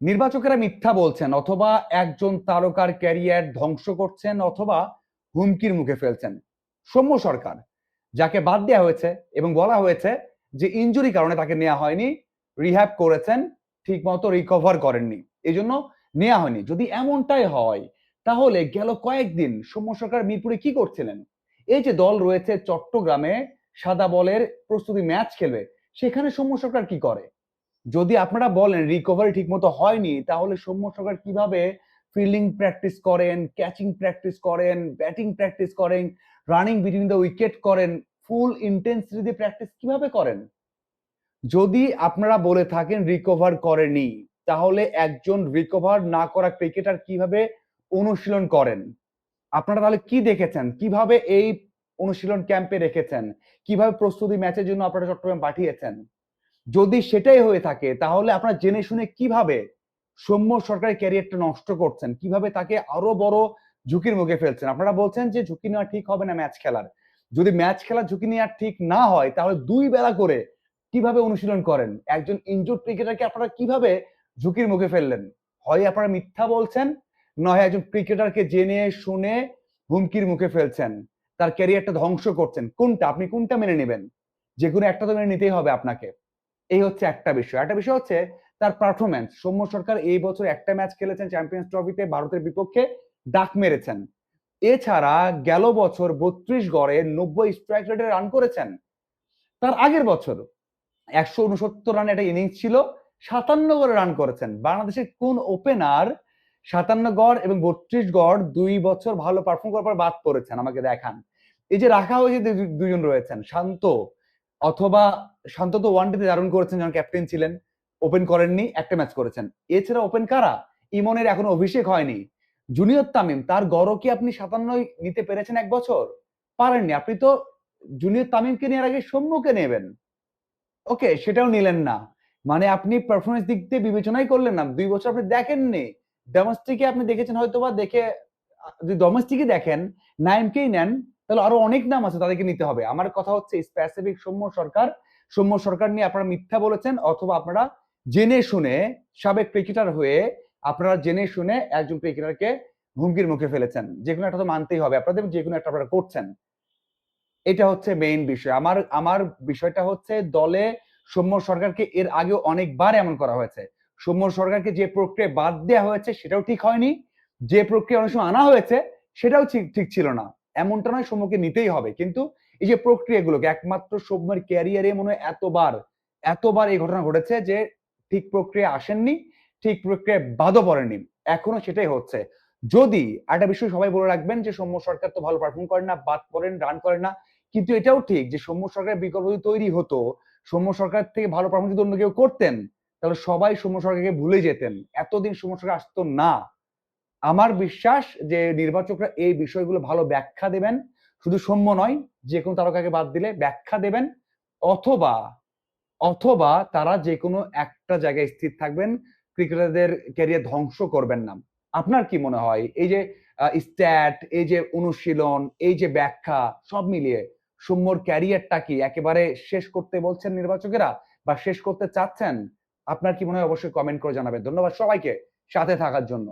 নির্বাচকেরা মিথ্যা বলছেন, অথবা একজন তারকার ক্যারিয়ার ধ্বংস করছেন, অথবা হুমকির মুখে ফেলছেন। সৌম্য সরকার, যাকে বাদ দেওয়া হয়েছে এবং বলা হয়েছে যে ইঞ্জুরি কারণে তাকে নেওয়া হয়নি রিহ্যাব করেছেন ঠিক মতো রিকভার করেননি। এই জন্য নেওয়া হয়নি। যদি এমনটাই হয়, তাহলে গেল কয়েকদিন সৌম্য সরকার মিরপুরে কি করছিলেন? এই যে দল রয়েছে চট্টগ্রামে সাদা বলের প্রস্তুতি ম্যাচ খেলবে, সেখানে সৌম্য সরকার কি করে? যদি আপনারা বলেন রিকভারি ঠিকমতো হয়নি, তাহলে সৌম্য সরকার কীভাবে ফিল্ডিং প্র্যাকটিস করেন ক্যাচিং প্র্যাকটিস করেন ব্যাটিং প্র্যাকটিস করেন রানিং বিটুইন দ্য উইকেট করেন ফুল ইন্টেন্সিটি প্র্যাকটিস কীভাবে করেন? যদি আপনারা বলে থাকেন রিকভার করেনি, তাহলে একজন রিকভার না করা ক্রিকেটার কীভাবে অনুশীলন করেন? আপনারা তাহলে কি দেখেছেন? কীভাবে এই অনুশীলন ক্যাম্পে রেখেছেন? কীভাবে প্রস্তুতি ম্যাচের জন্য আপনারা চট্টগ্রাম পাঠিয়েছেন? যদি সেটাই হয়ে থাকে, তাহলে আপনারা জেনে শুনে কীভাবে সৌম্য সরকারের ক্যারিয়ারটা নষ্ট করছেন? কীভাবে তাকে আরও বড় ঝুঁকির মুখে ফেলছেন? আপনারা বলছেন যে ঝুঁকি নেওয়া ঠিক হবে না ম্যাচ খেলার। যদি ম্যাচ খেলার ঝুঁকি নেওয়া ঠিক না হয়, তাহলে দুই বেলা করে কীভাবে অনুশীলন করেন? একজন ইনজুর ক্রিকেটারকে আপনারা কীভাবে ঝুঁকির মুখে ফেললেন? হয় আপনারা মিথ্যা বলছেন? নয় একজন ক্রিকেটারকে জেনে শুনে হুমকির মুখে ফেলছেন? তার ক্যারিয়ারটা ধ্বংস করছেন? কোনটা? আপনি কোনটা মেনে নেবেন? যে কোনো একটা তো মেনে নিতেই হবে আপনাকে। এই হচ্ছে একটা বিষয়। একটা বিষয় হচ্ছে তার পারফরমেন্স সৌম্য সরকার এই বছর একটা ম্যাচ খেলেছেন চ্যাম্পিয়ন্স ট্রফিতে ভারতের বিপক্ষে, ডাক মেরেছেন। এছাড়া গেল বছর বত্রিশ গড়ে নব্বই স্ট্রাইক রেটে রান করেছেন। তার আগের বছর একশো উনসত্তর রান একটা ইনিংস ছিল, সাতান্ন গড়ে রান করেছেন। বাংলাদেশের কোন ওপেনার সাতান্ন গড় এবং বত্রিশ গড় দুই বছর ভালো পারফর্ম করার পর বাদ পড়েছেন, আমাকে দেখান। এই যে রাখা হয়েছে দুজন রয়েছেন, শান্ত অথবা শান্ত তো ওয়ান ডেতে দারুণ করেছেন যখন ক্যাপ্টেন ছিলেন, ওপেন করেননি, একটা ম্যাচ করেছেন। এছাড়া ওপেন কারা? ইমনের এখনও অভিষেক হয়নি। জুনিয়র তামিম, তার গড় কি আপনি সাতান্ন নিতে পেরেছেন এক বছর? পারেননি। আপনি তো জুনিয়র তামিমকে নেওয়ার আগে সৌম্যকে নেবেন। ওকে, সেটাও নিলেন না। মানে আপনি পারফরমেন্স দিক দিয়ে বিবেচনাই করলেন না। দুই বছর আপনি দেখেননি। ডোমেস্টিকে আপনি দেখেছেন হয়তো বা দেখে, যদি ডোমেস্টিকে দেখেন, নাইমকেই নেন তাহলে আরও অনেক নাম আছে তাদেরকে নিতে হবে। আমার কথা হচ্ছে স্পেসিফিক সৌম্য সরকার। সৌম্য সরকার নিয়ে আপনারা মিথ্যা বলেছেন অথবা আপনারা জেনে শুনে সাবেক ক্রিকেটার হয়ে আপনারা জেনে শুনে একজন ক্রিকেটারকে হুমকির মুখে ফেলেছেন। যে কোনো একটা তো মানতেই হবে। আপনাদের যে কোনো একটা আপনারা করছেন। এটা হচ্ছে মেইন বিষয়। আমার আমার বিষয়টা হচ্ছে দলে সৌম্য সরকারকে এর আগেও অনেকবার এমন করা হয়েছে। সৌম্য সরকারকে যে প্রক্রিয়া বাদ দেওয়া হয়েছে সেটাও ঠিক হয়নি। যে প্রক্রিয়া অনেক সময় আনা হয়েছে সেটাও ঠিক ঠিক ছিল না। এমনটা নয় সৌম্যকে নিতেই হবে। কিন্তু এই যে প্রক্রিয়াগুলোকে, একমাত্র সৌম্যের ক্যারিয়ারে মনে হয় এতবার এতবার এই ঘটনা ঘটেছে যে ঠিক প্রক্রিয়া আসেননি, ঠিক প্রক্রিয়ায় বাদও পড়েননি। এখনও সেটাই হচ্ছে। যদি একটা বিষয় সবাই বলে রাখবেন যে সৌম্য সরকার তো ভালো পারফর্ম করেন না, বাদ পড়েন রান করেন না, কিন্তু এটাও ঠিক যে সৌম্য সরকারের বিকল্প যদি তৈরি হতো, সৌম্য সরকার থেকে ভালো পারফর্ম যদি অন্য কেউ করতেন, তাহলে সবাই সৌম্য সরকারকে ভুলে যেতেন। এতদিন সৌম্য সরকার আসতো না। আমার বিশ্বাস যে নির্বাচকরা এই বিষয়গুলো ভালো ব্যাখ্যা দেবেন, শুধু সৌম্য নয়, যে কোনো তারকাকে বাদ দিলে ব্যাখ্যা দেবেন, অথবা অথবা তারা যে কোনো একটা জায়গায় স্থির থাকবেন, ক্রিকেটারদের ক্যারিয়ার ধ্বংস করবেন না। আপনার কি মনে হয়? এই যে স্ট্যাট এই যে অনুশীলন, এই যে ব্যাখ্যা, সব মিলিয়ে সৌম্যর ক্যারিয়ারটা কি একেবারে শেষ করতে বলছেন নির্বাচকেরা বা শেষ করতে চাচ্ছেন? আপনার কি মনে হয়? অবশ্যই কমেন্ট করে জানাবেন। ধন্যবাদ সবাইকে সাথে থাকার জন্য।